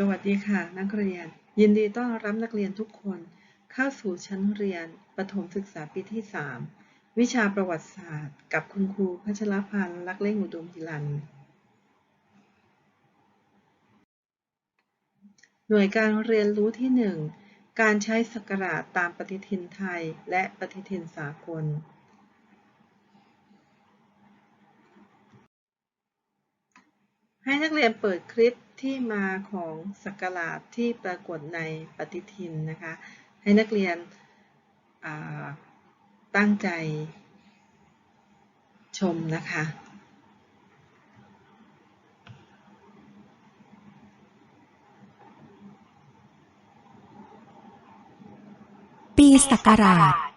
สวัสดีค่ะ นักเรียน ยินดีต้อนรับนักเรียนทุกคน เข้าสู่ชั้นเรียนประถมศึกษาปีที่ 3 วิชาประวัติศาสตร์ กับคุณครูพัชรพันธ์ลักเล่งอุดมฮิรันหน่วยการเรียนรู้ที่ 1 การใช้ศักราชตามปฏิทินไทยและปฏิทินสากล ให้นักเรียนเปิดคลิป ที่มาของศักราชที่ปรากฏในปฏิทินนะคะ ให้นักเรียนตั้งใจชมนะคะปีศักราช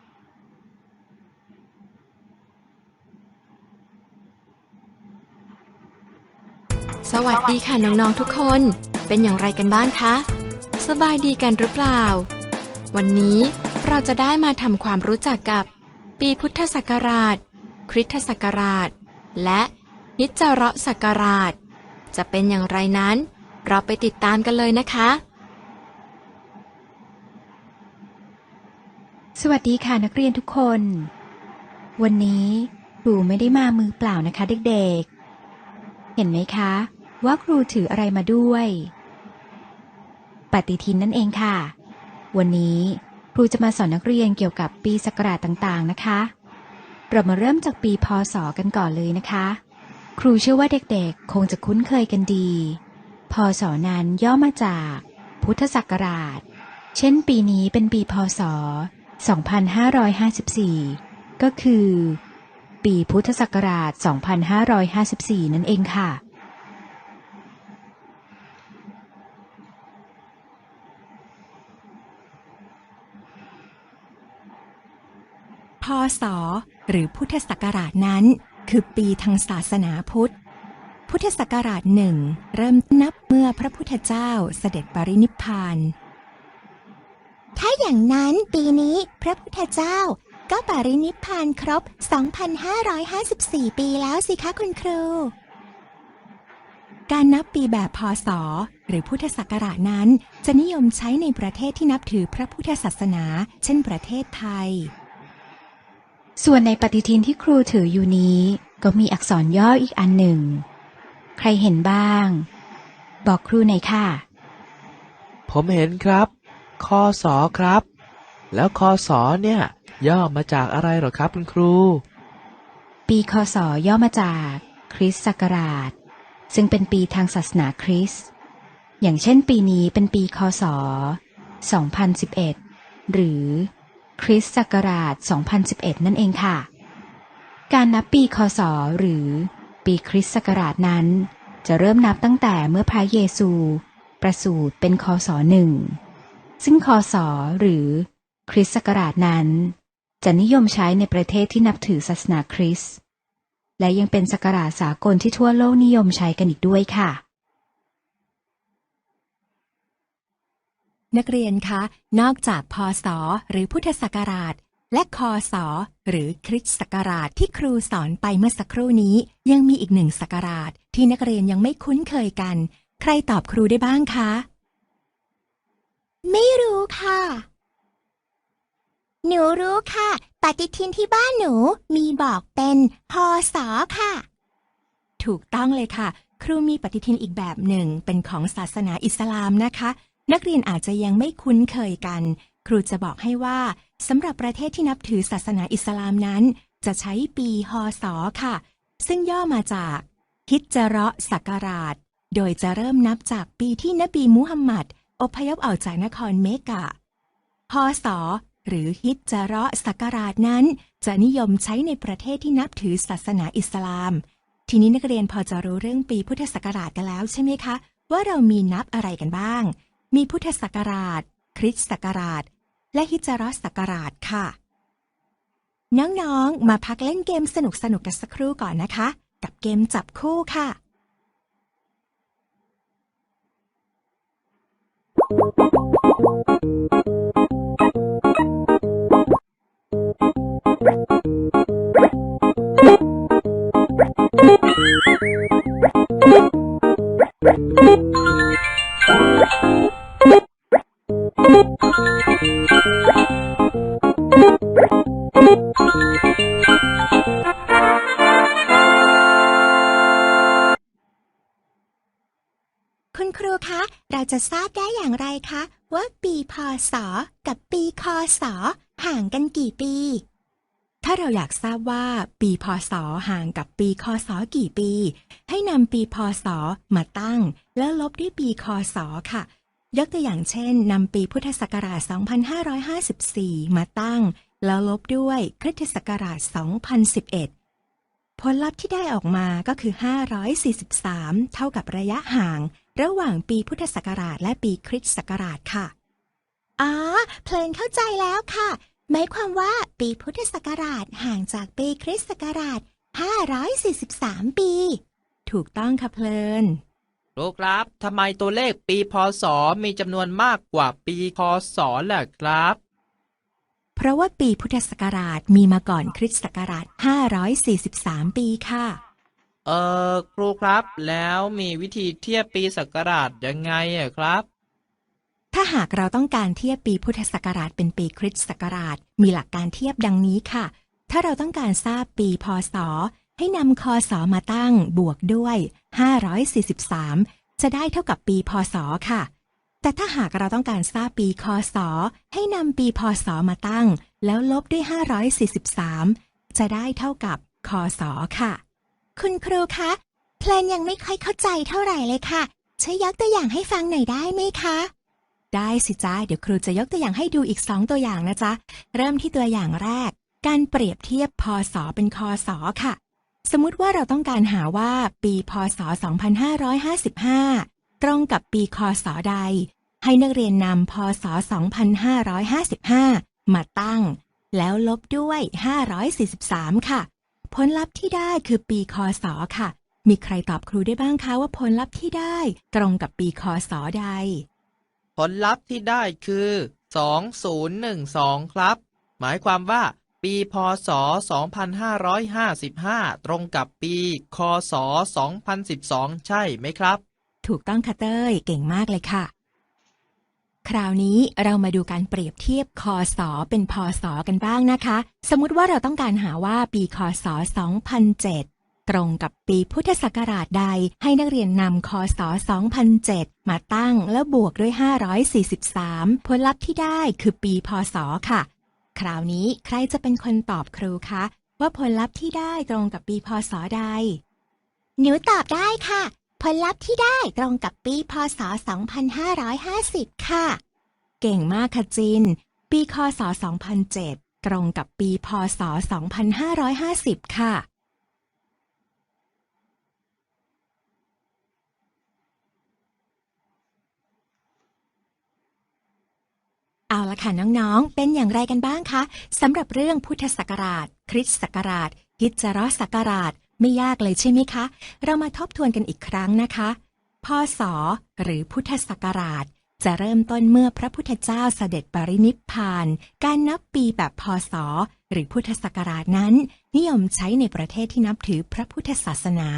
สวัสดีค่ะน้องๆทุกคน เป็นอย่างไรกันบ้างคะ สบายดีกันหรือเปล่า วันนี้เราจะได้มาทำความรู้จักกับ ปีพุทธศักราช คริสตศักราช และนิจรศักราช จะเป็นอย่างไรนั้น เราไปติดตามกันเลยนะคะ สวัสดีค่ะนักเรียนทุกคน วันนี้ครูไม่ได้มามือเปล่านะคะเด็กๆ เห็นไหมคะ ว่าครูถืออะไรมาด้วย ปฏิทินนั่นเองค่ะ วันนี้ครูจะมาสอนนักเรียนเกี่ยวกับปีศักราชต่างๆนะคะ เรามาเริ่มจากปีพศกันก่อนเลยนะคะ ครูเชื่อว่าเด็กๆ คงจะคุ้นเคยกันดี พศนั้นย่อมาจาก พุทธศักราช เช่นปีนี้เป็นปีพศ 2554 ก็คือ ปีพุทธศักราช 2554 นั่นเองค่ะ ศ หรือพุทธศักราชนั้น คือปีทางศาสนาพุทธ พุทธศักราชหนึ่งเริ่มนับเมื่อพระพุทธเจ้าเสด็จปรินิพพาน ถ้าอย่างนั้นปีนี้พระพุทธเจ้าก็ปรินิพพานครบ 2,554 ปีแล้วสิคะคุณครู การนับปีแบบพศ หรือพุทธศักราชนั้น จะนิยมใช้ในประเทศที่นับถือพระพุทธศาสนา เช่นประเทศไทย ส่วนในปฏิทินที่ครูถืออยู่นี้ ก็มีอักษรย่ออีกอันหนึ่ง ใครเห็นบ้าง บอกครูหน่อยค่ะ ผมเห็นครับคอสอครับ แล้วคอสอเนี่ย ย่อมาจากอะไรเหรอครับคุณครู ปีคศย่อมาจากคริสต์ศักราช ซึ่งเป็นปีทางศาสนาคริสต์อย่างเช่นปีนี้เป็นปีคศ 2011 หรือ คริสต์ศักราช 2011 นั่นเองค่ะ การนับปีคศหรือปีคริสต์ศักราชนั้น จะเริ่มนับตั้งแต่เมื่อพระเยซู ประสูติเป็นคศหนึ่งซึ่งคศหรือคริสต์ศักราชนั้น จะนิยมใช้ในประเทศที่นับถือศาสนาคริสต์และยังเป็นศักราชสากลที่ทั่วโลกนิยมใช้กันอีกด้วยค่ะ นักเรียนคะ นอกจากพศหรือพุทธศักราช และคศหรือคริสตศักราชที่ครูสอนไปเมื่อสักครู่นี้ ยังมีอีกหนึ่งศักราชที่นักเรียนยังไม่คุ้นเคยกัน ใครตอบครูได้บ้างคะ ไม่รู้ค่ะ หนูรู้ค่ะ ปฏิทินที่บ้านหนูมีบอกเป็นพศค่ะ ถูกต้องเลยค่ะ ครูมีปฏิทินอีกแบบหนึ่งเป็นของศาสนาอิสลามนะคะ นักเรียนอาจจะยังไม่คุ้นเคยกัน ครูจะบอกให้ว่าสำหรับประเทศที่นับถือศาสนาอิสลามนั้น จะใช้ปีฮศค่ะ ซึ่งย่อมาจากฮิจเราะศักราช โดยจะเริ่มนับจากปีที่นบีมุฮัมมัดอพยพออกจากนครเมกะพศหรือฮิจเราะศักราชนั้น จะนิยมใช้ในประเทศที่นับถือศาสนาอิสลาม ทีนี้นักเรียนพอจะรู้เรื่องปีพุทธศักราชกันแล้วใช่ไหมคะ ว่าเรามีนับอะไรกันบ้าง มีพุทธศักราช คริสตศักราช และฮิจรัสศักราชค่ะ น้องๆ มาพักเล่นเกมสนุกๆกันสักครู่ก่อนนะคะ กับเกมจับคู่ค่ะ จะทราบได้อย่างไรคะ ว่าปีพศกับปีคศห่างกันกี่ปี ถ้าเราอยากทราบว่า ปีพศห่างกับปีคศกี่ปี ให้นำปีพศมาตั้ง แล้วลบด้วยปีคศค่ะ ยกตัวอย่างเช่นนำปีพุทธศักราช 2554 มาตั้ง แล้วลบด้วยคริสตศักราช 2011 ผลลัพธ์ที่ได้ออกมาก็คือ 543 เท่ากับระยะห่าง ระหว่างปีพุทธศักราชและปีคริสตศักราชค่ะ อ๋อ เพลินเข้าใจแล้วค่ะ หมายความว่าปีพุทธศักราชห่างจากปีคริสตศักราช 543 ปี ถูกต้องค่ะเพลินครูครับ ทำไมตัวเลขปีพศมีจำนวนมากกว่าปีคศล่ะครับ เพราะว่าปีพุทธศักราชมีมาก่อนคริสตศักราช 543 ปีค่ะ เออครูครับแล้วมีวิธีเทียบปีศักราชยังไงอะครับ ถ้าหากเราต้องการเทียบปีพุทธศักราชเป็นปีคริสตศักราช มีหลักการเทียบดังนี้ค่ะ ถ้าเราต้องการทราบปีพศ ให้นำคศมาตั้งบวกด้วย 543 จะได้เท่ากับปีพศค่ะ แต่ถ้าหากเราต้องการทราบปีคศ ให้นำปีพศมาตั้ง แล้วลบด้วย 543 จะได้เท่ากับคศค่ะ คุณครูคะเพลนยังไม่ค่อยเข้าใจเท่าไหร่เลยค่ะช่วยยกตัวอย่างให้ฟังหน่อยได้ไหมคะ ได้สิจ้าเดี๋ยวครูจะยกตัวอย่างให้ดูอีกสองตัวอย่างนะจ๊ะ เริ่มที่ตัวอย่างแรก การเปรียบเทียบพศเป็นคศค่ะ สมมุติว่าเราต้องการหาว่าปีพศ 2555 ตรงกับปีคศใด ให้นักเรียนนำพศ 2555 มาตั้ง แล้วลบด้วย 543 ค่ะ ผลลัพธ์ที่ได้คือปีคศค่ะ มีใครตอบครูได้บ้างคะว่าผลลัพธ์ที่ได้ ตรงกับปีคศใด ผลลัพธ์ที่ได้คือ 2012 ครับ หมายความว่าปีพศ 2555 ตรงกับปี คศ 2012 ใช่ไหมครับ ถูกต้องค่ะเต้ย เก่งมากเลยค่ะ คราวนี้เรามาดูการเปรียบเทียบคศเป็นพศกันบ้างนะคะ สมมติว่าเราต้องการหาว่าปีคศ2007 ตรงกับปีพุทธศักราชใด ให้นักเรียนนำคศ2007 มาตั้งแล้วบวกด้วย 543 ผลลัพธ์ที่ได้คือปีพศค่ะ คราวนี้ใครจะเป็นคนตอบครูคะว่าผลลัพธ์ที่ได้ตรงกับปีพศใด หนูตอบได้ค่ะ ผลลัพธ์ที่ได้ตรงกับปีพศ 2550 ค่ะ เก่งมากค่ะจิน ปีคศ 2007 ตรงกับปีพศ 2550 ค่ะ เอาละค่ะน้องๆ เป็นอย่างไรกันบ้างคะสำหรับเรื่องพุทธศักราช คริสต์ศักราชฮิจรศักราช ไม่ยากเลยใช่ไหมคะ เรามาทบทวนกันอีกครั้งนะคะพศหรือพุทธศักราช จะเริ่มต้นเมื่อพระพุทธเจ้าเสด็จปรินิพพาน การนับปีแบบพศ หรือพุทธศักราชนั้น นิยมใช้ในประเทศที่นับถือพระพุทธศาสนา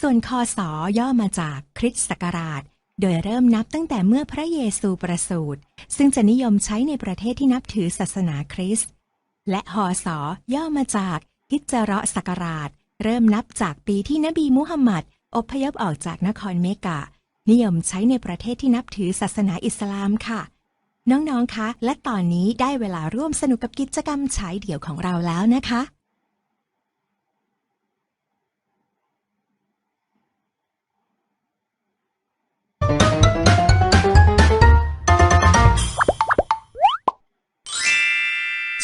ส่วนคศย่อมาจากคริสตศักราช โดยเริ่มนับตั้งแต่เมื่อพระเยซูประสูติซึ่งจะนิยมใช้ในประเทศที่นับถือศาสนาคริสต์และหอสย่อมาจากฮิจเราะศักราช เริ่มนับจากปีที่นบีมุฮัมมัดอพยพออกจากนครเมกะนิยมใช้ในประเทศที่นับถือศาสนาอิสลามค่ะ น้องๆ คะ และตอนนี้ได้เวลาร่วมสนุกกับกิจกรรมฉายเดี่ยวของเราแล้วนะคะ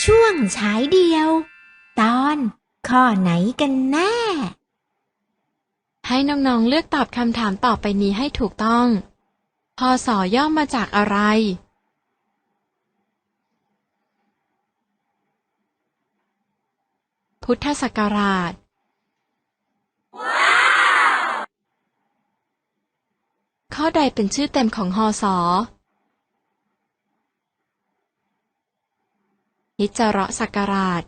ช่วงฉายเดียว ตอน ข้อไหนกันแน่ ให้น้องๆเลือกตอบคำถามต่อไปนี้ให้ถูกต้องพศย่อมาจากอะไร พุทธศักราช ข้อใดเป็นชื่อเต็มของฮอสอฮิจระศักราช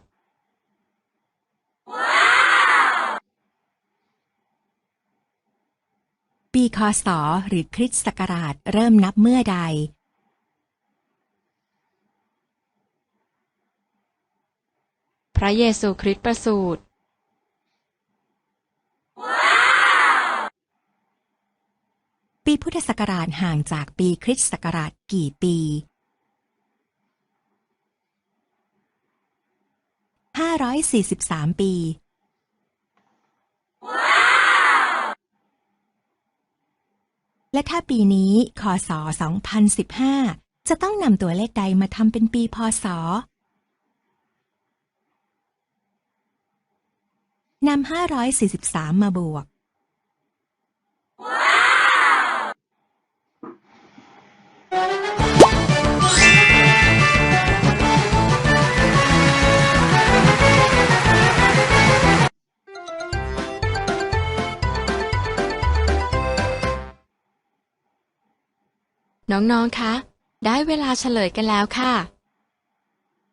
ปีคศหรือคริสตศักราชเริ่มนับเมื่อใด พระเยซูคริสต์ประสูติปีปีพุทธศักราชห่างจากปีคริสตศักราชกี่ปี 543 ปี และถ้าปีนี้คศ2015 จะต้องนำตัวเลขใดมาทำเป็นปีพศนำ543 มาบวก น้อง ๆ คะ ได้เวลาเฉลยกันแล้วค่ะ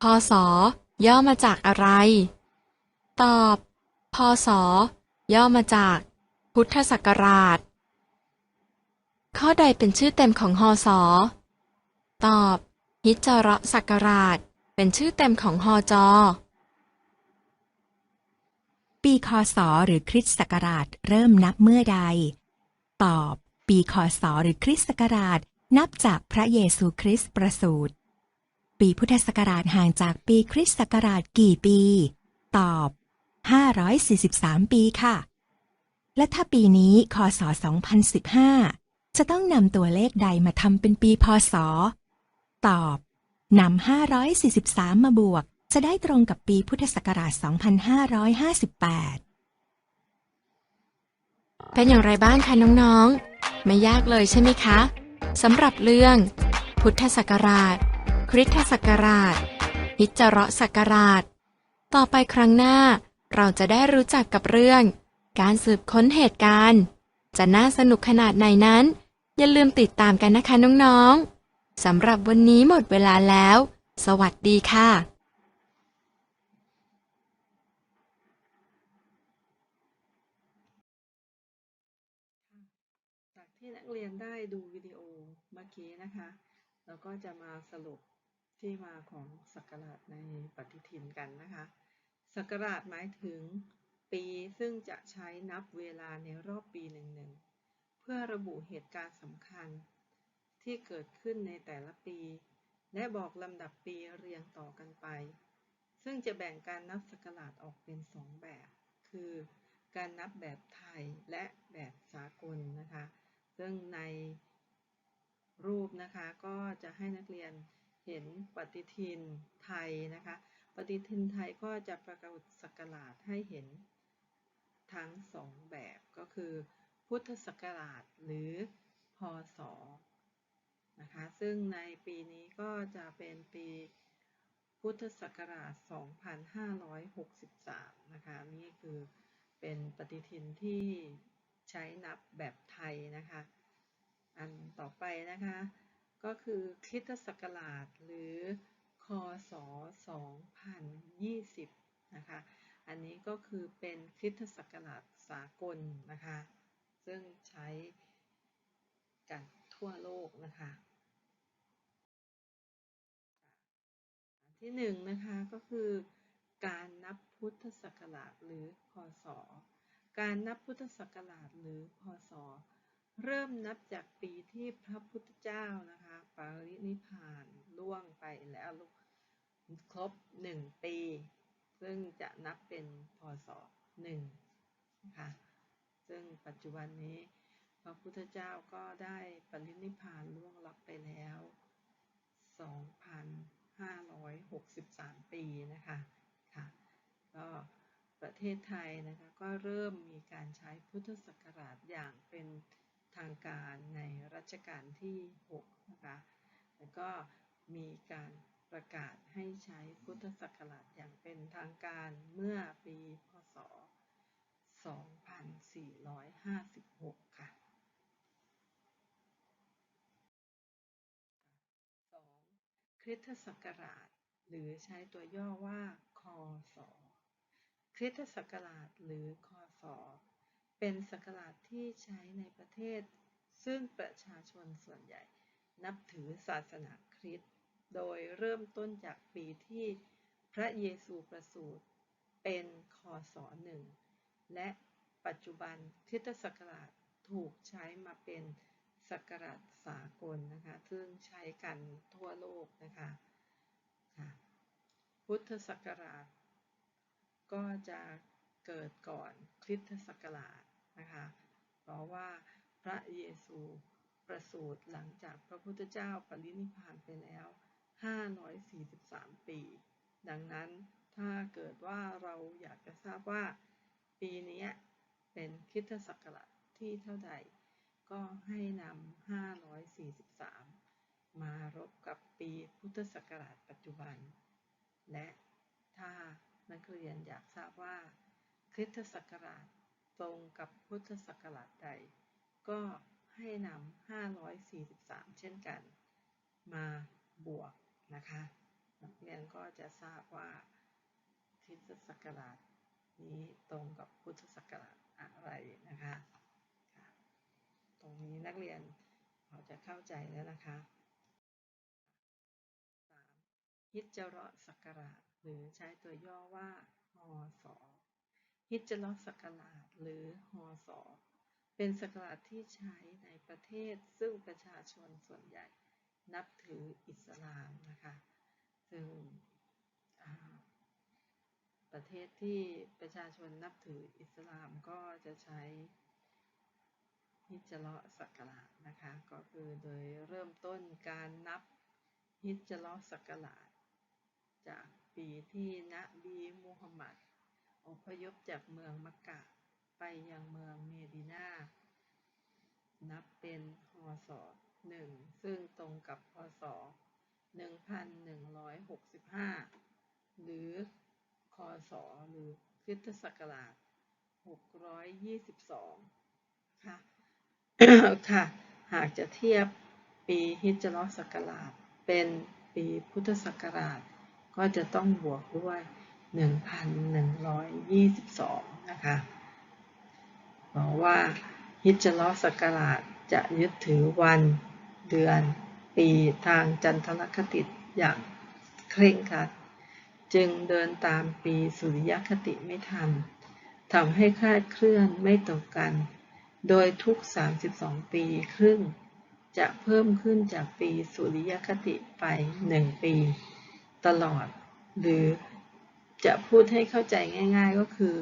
พศ ย่อมาจากอะไร ตอบ พศ ย่อมาจาก พุทธศักราช ข้อใดเป็นชื่อเต็มของฮศ ตอบ ฮิจระศักราช เป็นชื่อเต็มของฮจ ปีคศหรือคริสตศักราชเริ่มนับเมื่อใด ตอบ ปีคศหรือคริสตศักราช นับจากพระเยซูคริสต์ประสูติ ปีพุทธศักราชห่างจากปีคริสตศักราชกี่ปี ตอบ 543 ปีค่ะ และถ้าปีนี้คศ 2015 จะต้องนำตัวเลขใดมาทำเป็นปีพศ ตอบนำ543 มาบวก จะได้ตรงกับปีพุทธศักราช 2558 เป็นอย่างไรบ้างคะน้องๆ ไม่ยากเลยใช่ไหมคะ สำหรับเรื่อง พุทธศักราช คริสตศักราช ฮิจเราะศักราช ต่อไปครั้งหน้า เราจะได้รู้จักกับเรื่อง การสืบค้นเหตุการณ์ จะน่าสนุกขนาดไหนนั้น อย่าลืมติดตามกันนะคะน้องๆสำหรับวันนี้หมดเวลาแล้ว สวัสดีค่ะ จากที่นักเรียนได้ดูวิดีโอเมื่อกี้นะคะ เรา ก็จะมาสรุปที่มาของศักราชในปฏิทินกันนะคะศักราชหมายถึงปีซึ่งจะใช้นับเวลาในรอบปีหนึ่งๆเพื่อระบุเหตุการณ์สำคัญ ที่เกิดขึ้นในแต่ละปี และบอกลำดับปีเรียงต่อกันไป ซึ่งจะแบ่งการนับศักราชออกเป็นสองแบบ คือการนับแบบไทยและแบบสากลนะคะ ซึ่งใน รูปนะคะ ก็จะให้นักเรียนเห็นปฏิทินไทยนะคะ ปฏิทินไทยก็จะปรากฏศักราชให้เห็นทั้งสองแบบก็คือพุทธศักราชหรือพศนะคะ ซึ่งในปีนี้ก็จะเป็นปีพุทธศักราช 2563 นะคะ นี่คือเป็นปฏิทินที่ใช้นับแบบไทยนะคะ อันต่อไปนะคะ ก็คือคริสตศักราชหรือคศ 2020 นะคะ อันนี้ก็คือเป็นคริสตศักราชสากลนะคะ ซึ่งใช้กันทั่วโลกนะคะอันที่หนึ่งนะคะก็คือการนับพุทธศักราชหรือพศ การนับพุทธศักราชหรือพศ เริ่มนับจากปีที่พระพุทธเจ้านะคะปารินิพานล่วงไปแล้วครบหนึ่งปี ซึ่งจะนับเป็นพศหนึ่งนะคะซึ่งปัจจุบันนี้พระพุทธเจ้าก็ได้ปรินิพพานล่วงลับไปแล้ว 2,563 ปีนะคะค่ะก็ประเทศไทยนะคะก็เริ่มมีการใช้พุทธศักราชอย่างเป็น ทางการในรัชกาลที่6นะคะแล้วก็มีการประกาศให้ใช้พุทธศักราชอย่างเป็นทางการเมื่อปีพศ 2456 ค่ะ 2. คริสตศักราช หรือใช้ตัวย่อว่า คศคริสตศักราชหรือ คศ เป็นศักราชที่ใช้ในประเทศ ซึ่งประชาชนส่วนใหญ่นับถือศาสนาคริสต์โดยเริ่มต้นจากปีที่พระเยซูประสูติเป็นคศ1และปัจจุบันคริสตศักราชถูกใช้มาเป็นศักราชสากลนะคะ ซึ่งใช้กันทั่วโลกนะคะค่ะพุทธศักราชก็จะเกิดก่อนคริสตศักราช นะคะ เพราะว่าพระเยซูประสูติหลังจากพระพุทธเจ้าปรินิพพานไปแล้ว 543 ปี ดังนั้นถ้าเกิดว่าเราอยากจะทราบว่าปีนี้เป็นคริสตศักราชที่เท่าใด ก็ให้นำ 543 มารบกับปีพุทธศักราชปัจจุบัน และถ้านักเรียนอยากทราบว่าคริสตศักราช ตรงกับพุทธศักราชใด ก็ให้นำ543 เช่นกัน มาบวกนะคะนักเรียนก็จะทราบว่าคริสตศักราชนี้ตรงกับพุทธศักราชอะไรนะคะคะตรงนี้นักเรียนพอจะเข้าใจแล้วนะคะ 3. ฮิจเราะศักราชหรือใช้ตัวย่อว่าฮศ ฮิจเราะศักราชหรือฮศเป็นศักราชที่ใช้ในประเทศซึ่งประชาชนส่วนใหญ่นับถืออิสลามนะคะซึ่งประเทศที่ประชาชนนับถืออิสลามก็จะใช้ฮิจเราะศักราชนะคะก็คือโดยเริ่มต้นการนับฮิจเราะศักราชจากปีที่นบีมูฮัมหมัด อพยพจากเมืองมักกะไปยังเมืองเมดินา นับเป็นพศหนึ่งซึ่งตรงกับพศ 1165 หรือคศหรือคริสตศักราช 622 ค่ะ ค่ะ หากจะเทียบปีฮิจราะห์ศักราช เป็นปีพุทธศักราช ก็จะต้องบวกด้วย 1,122 นะคะเพราะว่าฮิจเราะห์ศักราชจะยึดถือวันเดือนปีทางจันทรคติอย่างเคร่งครัด จึงเดินตามปีสุริยคติไม่ทันทำให้คลาดเคลื่อนไม่ตรงกัน โดยทุก 32 ปีครึ่ง จะเพิ่มขึ้นจากปีสุริยคติไป 1 ปี ตลอด หรือ จะพูดให้เข้าใจง่าย ๆ ก็คือ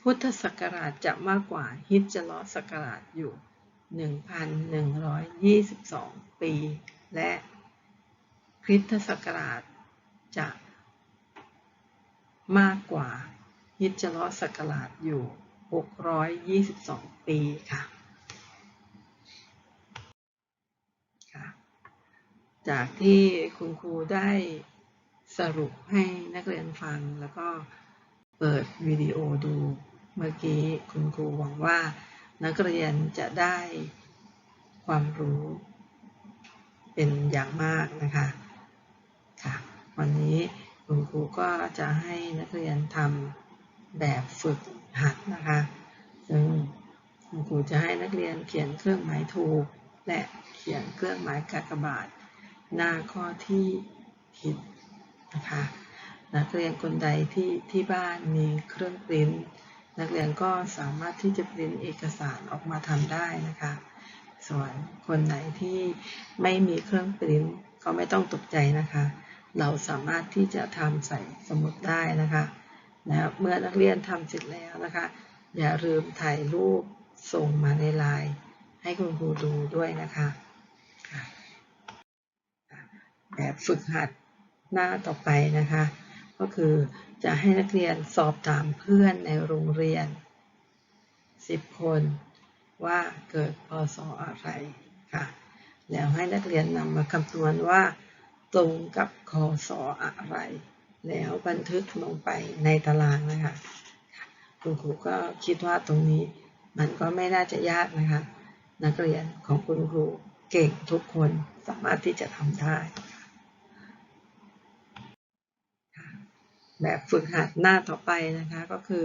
พุทธศักราชจะมากกว่าฮิจเราะห์ศักราชอยู่ 1,122 ปี และคริสตศักราชจะมากกว่าฮิจเราะห์ศักราชอยู่ 622 ปีค่ะจากที่คุณครูได้ สรุปให้นักเรียนฟังแล้วก็เปิดวิดีโอดูเมื่อกี้คุณครูหวังว่า นักเรียนจะได้ความรู้เป็นอย่างมากนะคะค่ะวันนี้คุณครูก็จะให้นักเรียนทำแบบฝึกหัดนะคะซึ่งคุณครูจะให้นักเรียนเขียนเครื่องหมายถูก และเขียนเครื่องหมายกากบาท หน้าข้อที่ผิด นะคะนักเรียนคนใดที่ที่บ้านมีเครื่องปริ้นท์นักเรียนก็สามารถที่จะปริ้นท์เอกสารออกมาทำได้นะคะ ส่วนคนไหนที่ไม่มีเครื่องปริ้นท์ก็ไม่ต้องตกใจนะคะ เราสามารถที่จะทำใส่สมุดได้นะคะนะเมื่อนักเรียนทำเสร็จแล้วนะคะ อย่าลืมถ่ายรูปส่งมาในไลน์ให้คุณครูดูด้วยนะคะ แบบฝึกหัด หน้าต่อไปนะคะ ก็คือจะให้นักเรียนสอบถามเพื่อนในโรงเรียน 10 คนว่าเกิดพศออะไรค่ะ แล้วให้นักเรียนนำมาคำนวณว่า ตรงกับคศออะไร แล้วบันทึกลงไปในตารางนะคะค่ะคุณครูก็คิดว่าตรงนี้มันก็ไม่น่าจะยากนะคะ นักเรียนของคุณครูเก่งทุกคนสามารถที่จะทำได้ แบบฝึกหัดหน้าต่อไปนะคะก็คือ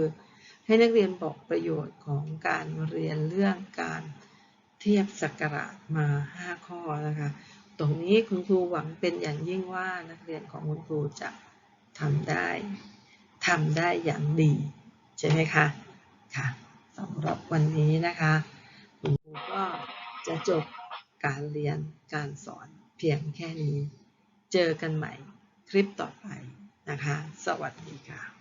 ให้นักเรียนบอกประโยชน์ของการเรียนเรื่องการเทียบสักราชมา 5 ข้อนะคะ ตรงนี้คุณครูหวังเป็นอย่างยิ่งว่านักเรียนของคุณครูจะทำได้ทำได้อย่างดี ใช่ไหมคะค่ะสำหรับวันนี้นะคะ คุณครูก็จะจบการเรียนการสอนเพียงแค่นี้ เจอกันใหม่คลิปต่อไป นะคะ สวัสดีค่ะ